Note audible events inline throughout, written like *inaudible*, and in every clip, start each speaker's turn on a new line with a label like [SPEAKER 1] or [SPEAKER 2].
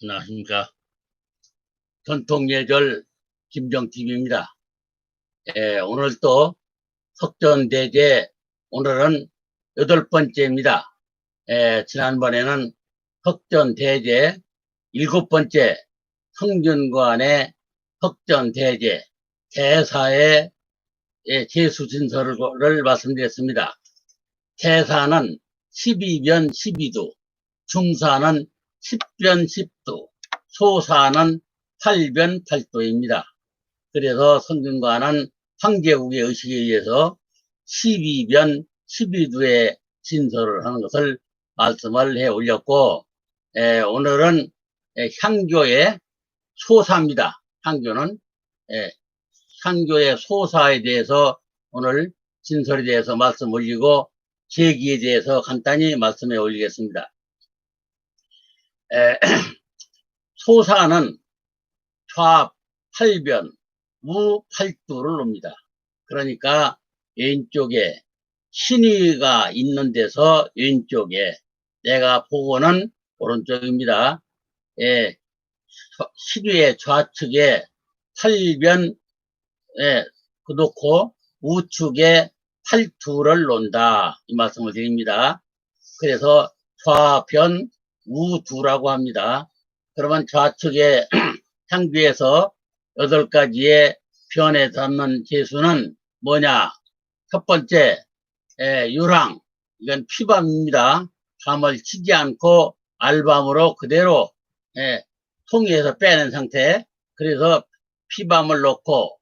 [SPEAKER 1] 안녕하십니까. 전통예절 김정TV입니다. 예, 오늘 또 석전대제 오늘은 여덟 번째입니다. 예, 지난번에는 석전대제 일곱 번째 성균관의 석전대제 대사의 예, 제수진설을 말씀드렸습니다. 대사는 12변 12도, 중사는 10변 10도, 소사는 8변 8도입니다. 그래서 성균관은 황제국의 의식에 의해서 12변 12도의 진설을 하는 것을 말씀을 해 올렸고, 에, 오늘은 에, 향교의 소사입니다. 향교는 에, 향교의 소사에 대해서 오늘 진설에 대해서 말씀 올리고 제기에 대해서 간단히 말씀해 올리겠습니다. 에, 소사는 좌 8변, 우 8두를 놉니다. 그러니까 왼쪽에 신의가 있는 데서 왼쪽에 내가 보고는 오른쪽입니다. 예, 시류의 좌측에 8변 예, 그 놓고 우측에 8두를 놓는다. 이 말씀을 드립니다. 그래서 좌변 우두라고 합니다. 그러면 좌측에 *clears throat* 향교에서 여덟 가지의 변에 담는 재수는 뭐냐? 첫 번째, 에, 유랑. 이건 피밤입니다. 밤을 치지 않고 알밤으로 그대로 에, 통에서 빼는 상태. 그래서 피밤을 넣고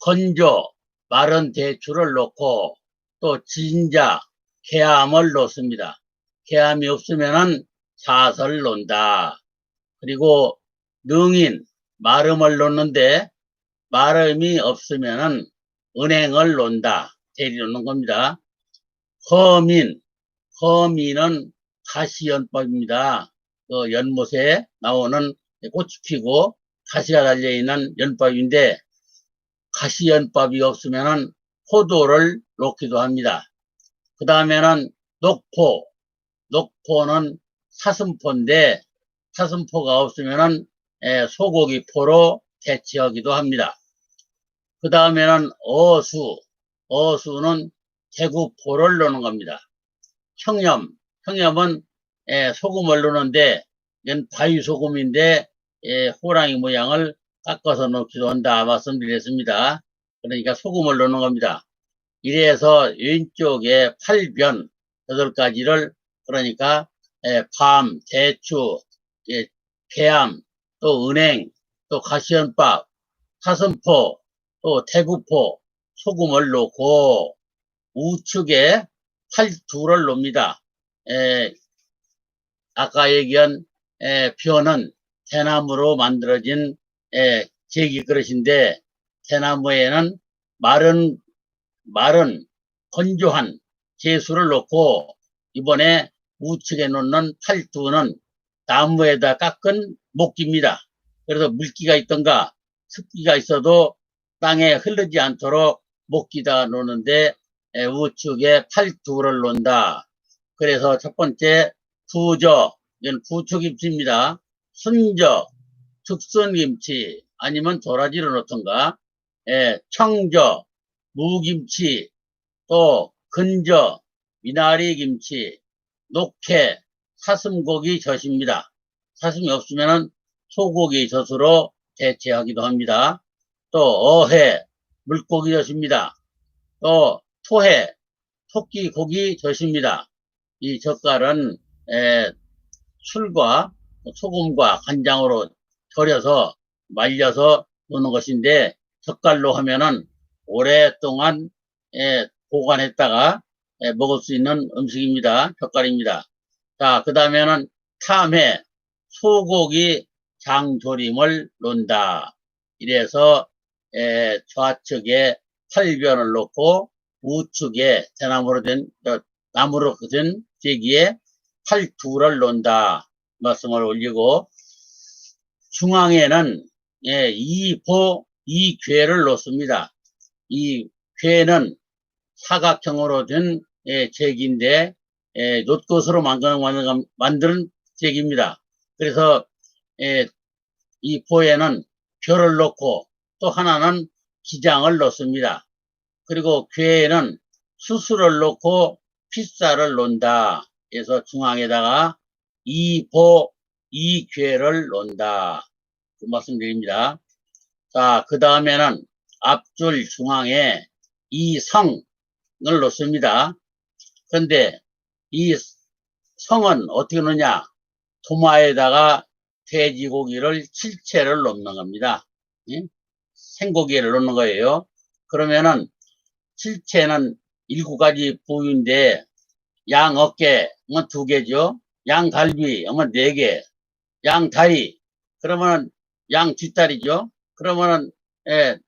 [SPEAKER 1] 건조, 마른 대추를 넣고 또 진자, 개암을 넣습니다. 개암이 없으면은 사설 논다. 그리고 능인, 마름을 놓는데 마름이 없으면은 은행을 논다. 대리 놓는 겁니다. 허민, 허민은 가시연법입니다. 그 연못에 나오는 꽃이 피고 가시가 달려있는 연법인데 가시연법이 없으면은 포도를 놓기도 합니다. 그 다음에는 녹포, 녹포는 사슴포인데 사슴포가 없으면은 에, 소고기 포로 대체하기도 합니다. 그 다음에는 어수, 어수는 대구포를 넣는 겁니다. 청염, 청염은 에, 소금을 넣는데 이건 바위소금인데 에, 호랑이 모양을 깎아서 넣기도 한다 말씀드렸습니다. 그러니까 소금을 넣는 겁니다. 이래서 왼쪽에 8변, 8가지를 그러니까 예, 밤, 대추, 예, 개암, 또 은행, 또 가시연밥, 사슴포, 또 대구포, 소금을 넣고 우측에 팔두를 놓습니다. 예, 아까 얘기한 예, 변은 대나무로 만들어진 예, 제기 그릇인데 대나무에는 마른 마른 건조한 제수를 넣고 이번에 우측에 놓는 팔두는 나무에다 깎은 목기입니다. 그래서 물기가 있던가 습기가 있어도 땅에 흐르지 않도록 목기다 놓는데 우측에 팔두를 놓는다. 그래서 첫 번째 부저, 이건 부추김치입니다. 순저, 특선김치 아니면 도라지를 넣던가 예, 청저, 무김치, 또 근저, 미나리 김치, 녹회, 사슴고기 젖입니다. 사슴이 없으면 소고기 젖으로 대체하기도 합니다. 또 어회, 물고기 젖입니다. 또 토해, 토끼 고기 젖입니다. 이 젓갈은 에, 술과 소금과 간장으로 절여서 말려서 넣는 것인데 젓갈로 하면은 오랫동안 에, 보관했다가 에, 먹을 수 있는 음식입니다. 젓갈입니다. 자, 그 다음에는 탐해, 소고기 장조림을 놓는다. 이래서 에, 좌측에 팔변을 놓고 우측에 대나무로 된 어, 나무로 된 제기에 팔두를 놓는다. 말씀을 올리고 중앙에는 예, 이보 이괴를 놓습니다. 이 괴는 사각형으로 된 예, 제기인데 예, 놋것으로 만든, 만든, 제기입니다. 그래서 예, 이 보에는 별을 놓고 또 하나는 기장을 놓습니다. 그리고 괴에는 수술을 놓고 필사를 놓는다. 그래서 중앙에다가 이보 이괴를 놓는다. 그 말씀드립니다. 자, 그 다음에는 앞줄 중앙에 이성 을 놓습니다. 그런데 이 성은 어떻게 놓냐? 도마에다가 돼지고기를 칠채를 놓는 겁니다. 예? 생고기를 놓는 거예요. 그러면은 칠채는 일곱 가지 부위인데 양 어깨 뭐두 개죠. 양 갈비 뭐네 개. 양 다리 그러면은 양 뒷다리죠. 그러면은 예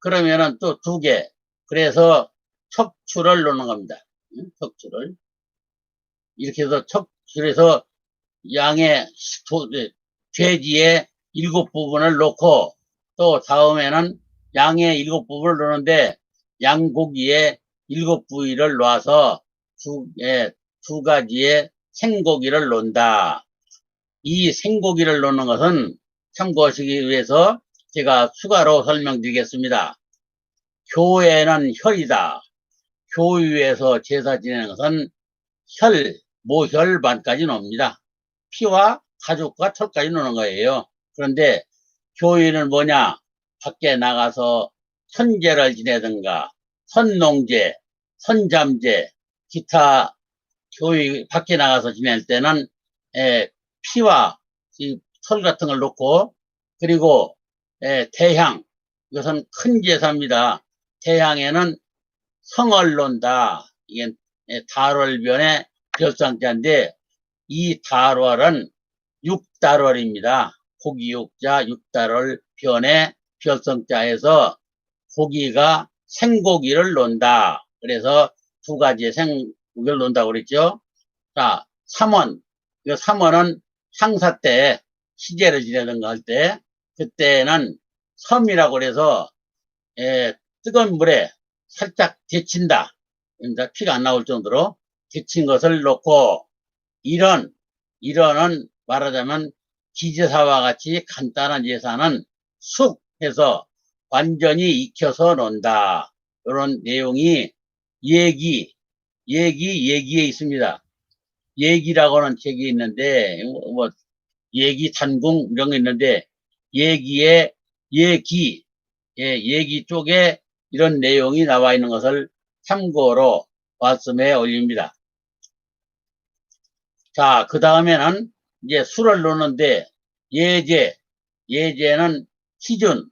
[SPEAKER 1] 그러면은 또두 개. 그래서 척추를 놓는 겁니다. 예? 척추를 이렇게 해서 척추에서 양의 돼지의 일곱 부분을 놓고 또 다음에는 양의 일곱 부분을 놓는데 양고기의 일곱 부위를 놓아서 두, 예, 두 가지의 생고기를 놓는다. 이 생고기를 놓는 것은 참고하시기 위해서 제가 추가로 설명드리겠습니다. 교회는 혈이다. 교회에서 제사 지내는 것은 혈, 모혈 반까지 놉니다. 피와 가죽과 털까지 노는 거예요. 그런데 교회는 뭐냐? 밖에 나가서 선제를 지내든가, 선농제, 선잠제, 기타 교회 밖에 나가서 지낼 때는 에, 피와 이털 같은 걸 놓고 그리고 에, 대향 이것은 큰 제사입니다. 대향에는 성을 논다. 이게 에, 달월변의 별상자인데 이 달월은 육달월입니다. 고기 육자 육달월 변의 별성자에서 고기가 생고기를 논다. 그래서 두 가지의 생고기를 논다고 그랬죠. 자, 3원. 이 3원은 상사 때 시제를 지내던 거할때 그때는 섬이라고 그래서 에, 뜨거운 물에 살짝 데친다. 그러니까 피가 안 나올 정도로 데친 것을 놓고 이런 이런은 말하자면 기제사와 같이 간단한 제사는 숙 해서 완전히 익혀서 논다. 이런 내용이 얘기, 얘기, 얘기에 있습니다. 얘기라고 하는 책이 있는데, 뭐, 얘기 단궁 이런 거 있는데, 얘기에, 얘기, 예, 얘기 쪽에 이런 내용이 나와 있는 것을 참고로 말씀에 올립니다. 자, 그 다음에는 이제 술을 놓는데, 예제, 예제는 희준,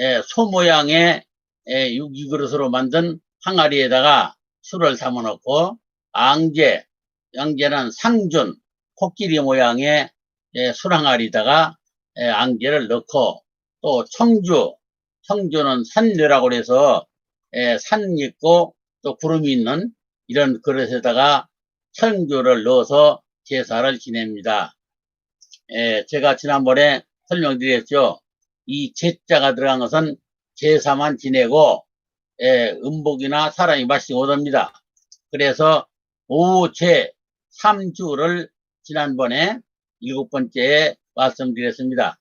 [SPEAKER 1] 예, 소 모양의 예, 유기그릇으로 만든 항아리에다가 술을 담아놓고 앙제, 양제는 상준, 코끼리 모양의 예, 술항아리에다가 예, 앙제를 넣고 또 청주, 청주는 산녀라고 해서 예, 산 있고 또 구름이 있는 이런 그릇에다가 청주를 넣어서 제사를 지냅니다. 예, 제가 지난번에 설명드렸죠. 이 제자가 들어간 것은 제사만 지내고 예, 음복이나 사람이 마시고 못합니다. 그래서 오제 3주를 지난번에 일곱 번째에 말씀드렸습니다.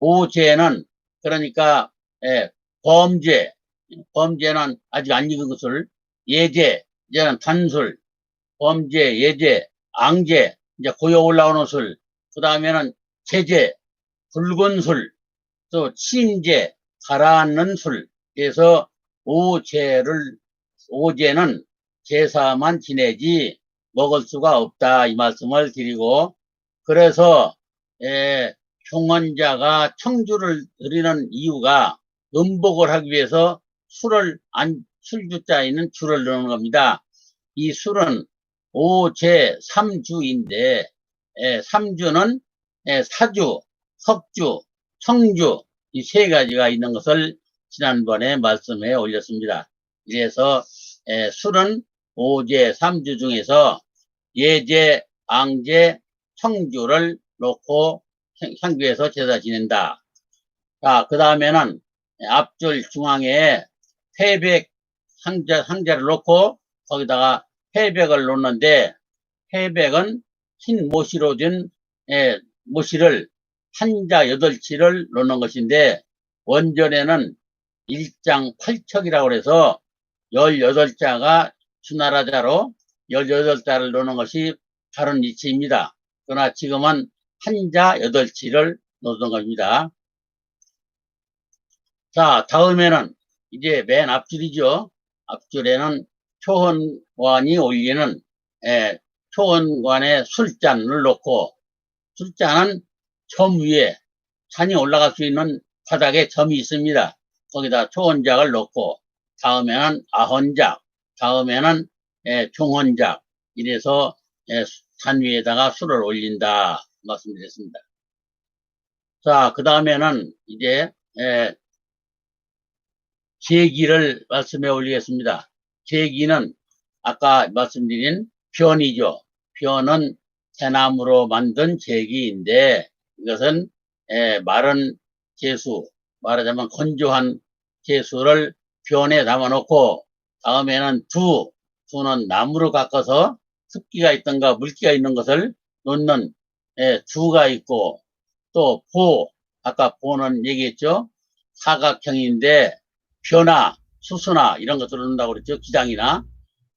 [SPEAKER 1] 오제는 그러니까 예, 범죄, 범죄는 아직 안 익은 것을 예제, 이제는 단술, 범죄, 예제, 앙제, 이제 고여 올라오는 술, 그 다음에는 제제, 붉은 술, 또 침제, 가라앉는 술, 그래서 오제를, 오제는 제사만 지내지 먹을 수가 없다 이 말씀을 드리고 그래서 에, 총원자가 청주를 드리는 이유가 음복을 하기 위해서 술을 안 술주자에는 줄을 넣는 겁니다. 이 술은 오제 3주인데 에, 3주는 에, 사주, 석주, 청주 이 세 가지가 있는 것을 지난번에 말씀해 올렸습니다. 그래서 에, 술은 오제 3주 중에서 예제, 앙제, 청주를 놓고 향교에서 제사 지낸다. 자, 그 다음에는 앞줄 중앙에 회백 상자, 상자를 놓고 거기다가 회백을 놓는데 회백은 흰 모시로 된 예, 모시를 한자 여덟치를 놓는 것인데 원전에는 일장 팔척이라고 해서 18자가 주나라자로 18자를 놓는 것이 다른 이치입니다. 그러나 지금은 한자 여덟치를 놓는 겁니다. 자, 다음에는 이제 맨 앞줄이죠. 앞줄에는 초원관이 올리는 에, 초원관에 술잔을 놓고 술잔은 점 위에 산이 올라갈 수 있는 바닥에 점이 있습니다. 거기다 초원작을 놓고 다음에는 아헌작, 다음에는 에, 종헌작 이래서 에, 산 위에다가 술을 올린다 말씀드렸습니다. 자, 그 다음에는 이제 에, 제기를 말씀해 올리겠습니다. 제기는 아까 말씀드린 변이죠. 변은 대나무로 만든 제기인데 이것은 에, 마른 제수, 말하자면 건조한 제수를 변에 담아놓고 다음에는 두, 두는 나무로 깎아서 습기가 있던가 물기가 있는 것을 놓는 에, 두가 있고 또 보, 아까 보는 얘기했죠. 사각형인데 벼나 수수나 이런 것들을 넣는다고 그랬죠. 기장이나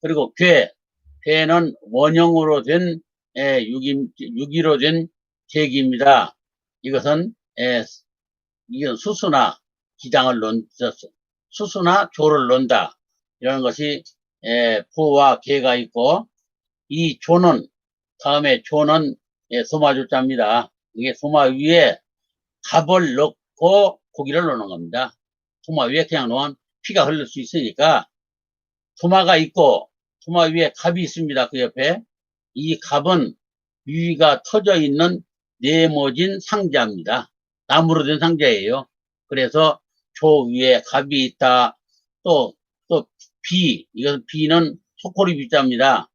[SPEAKER 1] 그리고 괴, 괴는 원형으로 된 에, 유기, 유기로 된 계기입니다. 이것은 에, 이건 수수나 기장을 놓 수수나 조를 놓는다 이런 것이 에, 포와 개가 있고 이 조는 다음에 조는 예, 소마조자입니다. 이게 소마 위에 갑을 넣고 고기를 넣는 겁니다. 소마 위에 그냥 놓으면 피가 흘릴 수 있으니까 소마가 있고 소마 위에 갑이 있습니다. 그 옆에 이 갑은 위가 터져 있는 네모진 상자입니다. 나무로 된 상자예요. 그래서 조 위에 갑이 있다. 또, 또, 비. 이것은 비는 소코리 비자입니다.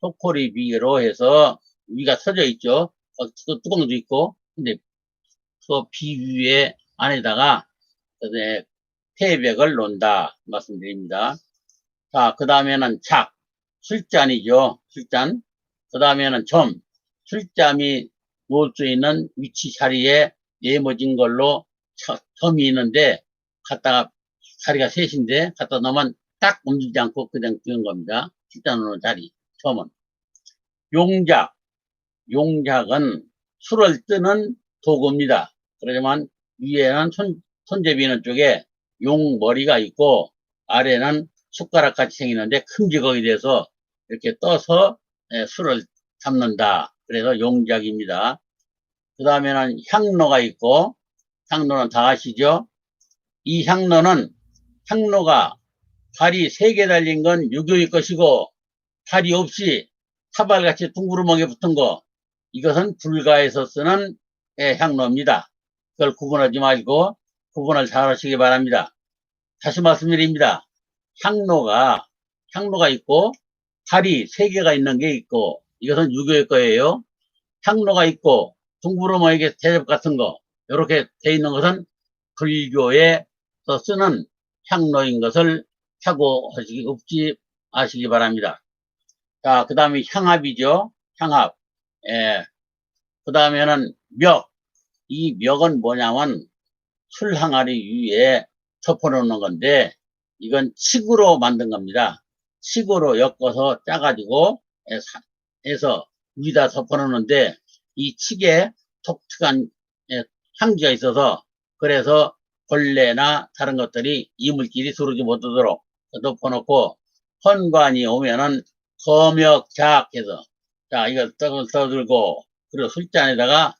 [SPEAKER 1] 소코리 비로 해서 위가 터져 있죠. 어, 그 뚜껑도 있고. 근데 그 비 위에 안에다가 네, 태백을 놓는다. 말씀드립니다. 자, 그 다음에는 착. 술잔이죠. 술잔. 그 다음에는 점. 술잠이 놓을 수 있는 위치 자리에 네모진 걸로 쳐- 점이 있는데 갖다가 자리가 셋인데 갖다 놓으면 딱 움직이지 않고 그냥 뜨는 겁니다. 술잔 놓는 자리. 점은. 용작. 용작은 술을 뜨는 도구입니다. 그러지만 위에는 손, 손잡이는 쪽에 용 머리가 있고 아래는 숟가락 같이 생기는데 큼지거기 돼서 이렇게 떠서 예, 술을 담는다. 그래서 용작입니다. 그 다음에는 향로가 있고 향로는 다 아시죠? 이 향로는 향로가 발이 세 개 달린 건 유교일 것이고 발이 없이 사발같이 둥그르멍에 붙은 거 이것은 불가에서 쓰는 예, 향로입니다. 그걸 구분하지 말고 구분을 잘 하시기 바랍니다. 다시 말씀드립니다. 향로가 향로가 있고 발이 세 개가 있는 게 있고 이것은 유교의 거예요. 향로가 있고 둥그러머에게 대접 같은 거 이렇게 돼 있는 것은 불교에서 쓰는 향로인 것을 착오하시기 없지 아시기 바랍니다. 자, 그 다음에 향합이죠. 향합. 예. 그 다음에는 멱. 이 멱은 뭐냐면 술 항아리 위에 덮어놓는 건데 이건 칡으로 만든 겁니다. 칡으로 엮어서 짜가지고 해서 위에다 덮어놓는데 이 칡에 독특한 에, 향기가 있어서 그래서 벌레나 다른 것들이 이물질이 들어오지 못하도록 덮어놓고 헌관이 오면은 검역작 해서 자 이걸 떡을 떠들고 그리고 술잔에다가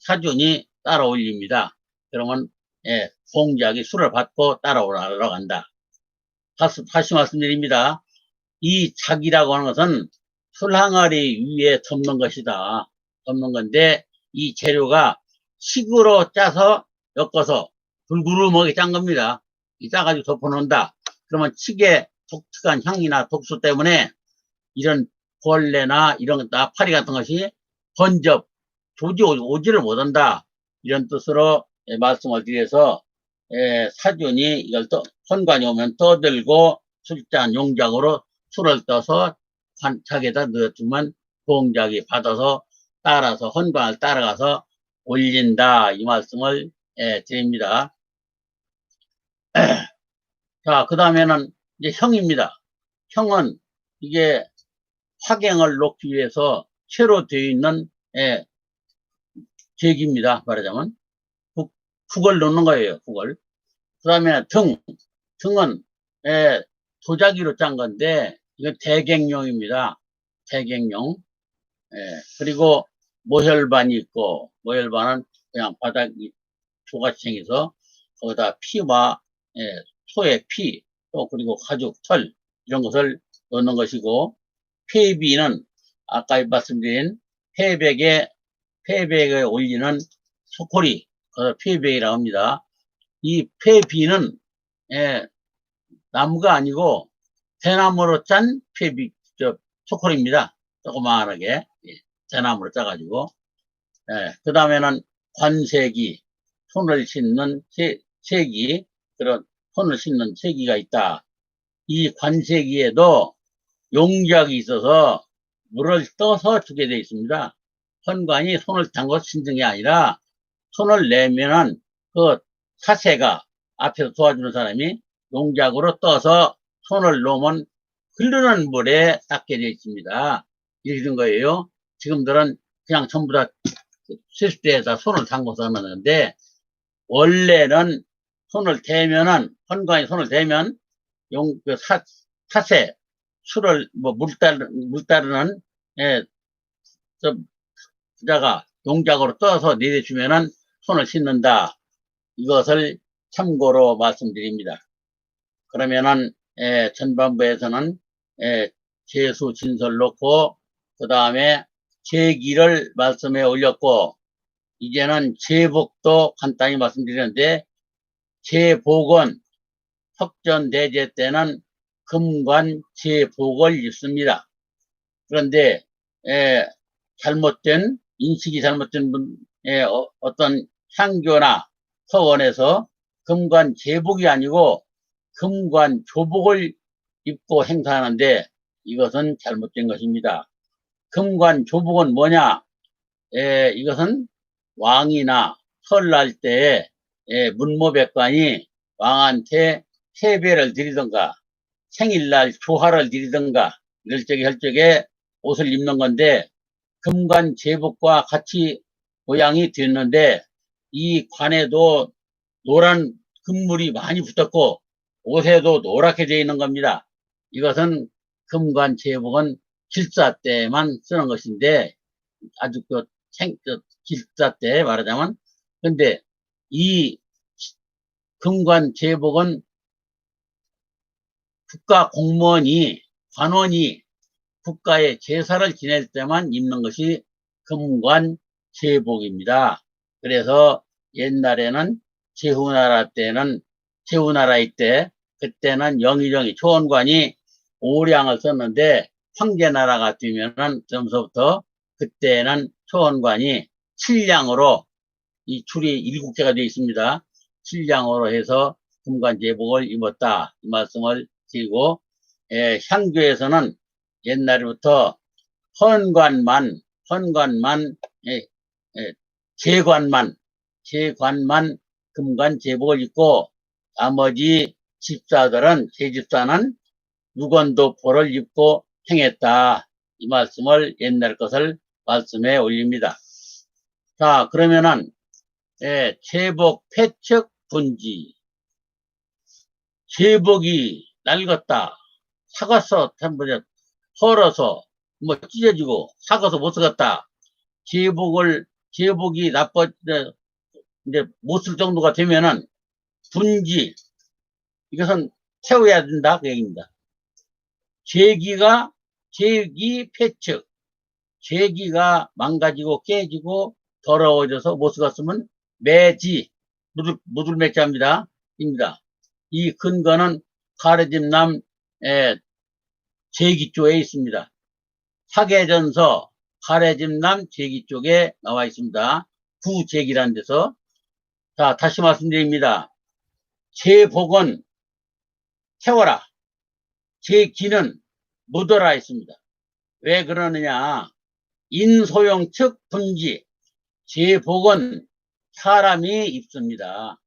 [SPEAKER 1] 사준이 따라 올립니다. 그러면 예, 공작이 술을 받고 따라오러 간다. 다시, 다시 말씀드립니다. 이 작이라고 하는 것은 술 항아리 위에 덮는 것이다. 덮는 건데 이 재료가 식으로 짜서 엮어서 불구르먹이 짠 겁니다. 이 짜가지고 덮어놓는다. 그러면 칡의 독특한 향이나 독소 때문에 이런 벌레나 이런 나파리 같은 것이 번접, 조지 오지를 못한다. 이런 뜻으로 예, 말씀을 예, 사준이 이걸 또 헌관이 오면 떠들고 술잔 용작으로 술을 떠서 관착에다 넣어주면 공작이 받아서 따라서 헌관을 따라가서 올린다. 이 말씀을 예, 드립니다. *clears throat* 자, 그 다음에는 이제 형입니다. 형은 이게 확행을 놓기 위해서 채로 되어 있는 예, 계기입니다. 말하자면 국, 국을 넣는 거예요. 국을. 그 다음에 등. 등은 예, 도자기로 짠 건데 이건 대갱용입니다. 대갱용. 예, 그리고 모혈반이 있고 모혈반은 그냥 바닥 조각생해서 거기다 피와 예, 소의 피, 또 그리고 가죽, 털 이런 것을 넣는 것이고 폐비는 아까 말씀드린 폐백에 폐백에 올리는 소코리, 그 폐백이라고 합니다. 이 폐비는 예, 나무가 아니고 대나무로 짠 폐비, 저 소코리입니다. 조그마하게 예, 대나무로 짜가지고 예, 그 다음에는 관세기, 손을 씻는 세, 세기, 그런 손을 씻는 세기가 있다. 이 관세기에도 용작이 있어서 물을 떠서 주게 되어 있습니다. 헌관이 손을 담궈 신는 게 아니라 손을 내면은 그 사세가 앞에서 도와주는 사람이 용작으로 떠서 손을 놓으면 흐르는 물에 닦게 되어 있습니다. 이런 거예요. 지금들은 그냥 전부 다 실수에다 손을 담궈서 넣는데 원래는 손을 대면은 헌관이 손을 대면 용, 그 사, 사세, 술을 뭐물 따르 물 따르는 예, 저 부자가 용작으로 떠서 내려주면은 손을 씻는다. 이것을 참고로 말씀드립니다. 그러면은 예, 전반부에서는 예, 재수 진설 놓고 그 다음에 제기를 말씀에 올렸고 이제는 제복도 간단히 말씀드리는데 제복은 석전대제 때는 금관 제복을 입습니다. 그런데 에, 잘못된 인식이 잘못된 분, 에, 어, 어떤 향교나 서원에서 금관 제복이 아니고 금관 조복을 입고 행사하는데 이것은 잘못된 것입니다. 금관 조복은 뭐냐? 에, 이것은 왕이나 설날 때에 에, 문모백관이 왕한테 세배를 드리던가 생일날 조화를 드리던가 이럴 적에 할 적에 옷을 입는 건데 금관 제복과 같이 모양이 됐는데 이 관에도 노란 금물이 많이 붙었고 옷에도 노랗게 되어 있는 겁니다. 이것은 금관 제복은 길사 때만 쓰는 것인데 아주 그 생, 그 길사 때 말하자면 근데 이 금관 제복은 국가 공무원이 관원이 국가의 제사를 지낼 때만 입는 것이 금관 제복입니다. 그래서 옛날에는 제후나라 때는 제후나라의 때 그때는 영의정이 초원관이 오량을 썼는데 황제나라가 되면은 점서부터 그때는 초원관이 칠량으로 이 줄이 일곱 개가 되어 있습니다. 칠량으로 해서 금관 제복을 입었다 이 말씀을 드리고 예, 향교에서는 옛날부터 헌관만 헌관만 예, 예, 재관만 재관만 금관 제복을 입고 나머지 집사들은 제집사는 유건도포를 입고 행했다 이 말씀을 옛날 것을 말씀에 올립니다. 자 그러면은 예, 제복 폐척 분지 제복이 낡았다 사갔어 템버려 헐어서 뭐 찢어지고 사가서 못 쓰겠다. 제복을 제복이 나빠 이제 못 쓸 정도가 되면은 분지 이것은 태워야 된다 그 얘기입니다. 제기가 제기 폐측 제기가 망가지고 깨지고 더러워져서 못 쓰겠으면 매지 무들 무들 맥자입니다. 입니다. 이 근거는 가르짐남 제기 쪽에 있습니다. 사계전서 가래짐남 제기 쪽에 나와 있습니다. 구제기라는 데서 자 다시 말씀드립니다. 제복은 태워라. 제 기는 묻어라 있습니다. 왜 그러느냐 인소용 측 분지 제복은 사람이 입습니다.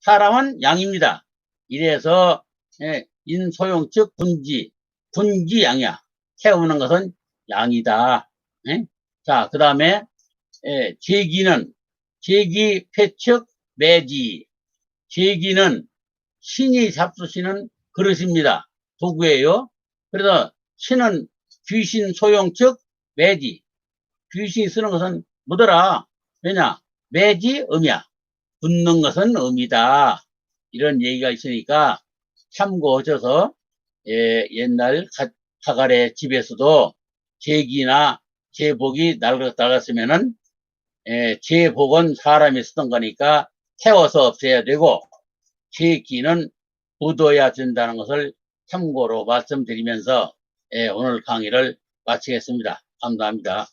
[SPEAKER 1] 사람은 양입니다. 이래서 예, 인소용 즉 군지, 군지 양이야. 태우는 것은 양이다. 예? 자, 그 다음에 예, 제기는 제기 폐측 매지. 제기는 신이 잡수시는 그릇입니다. 도구예요. 그래서 신은 귀신 소용 즉 매지. 귀신이 쓰는 것은 뭐더라? 왜냐? 매지 음이야. 붙는 것은 음이다. 이런 얘기가 있으니까 참고하셔서 예, 옛날 가- 가갈의 집에서도 제기나 제복이 낡았, 낡았으면은 예, 제복은 사람이 쓰던 거니까 태워서 없애야 되고 제기는 묻어야 된다는 것을 참고로 말씀드리면서 예, 오늘 강의를 마치겠습니다. 감사합니다.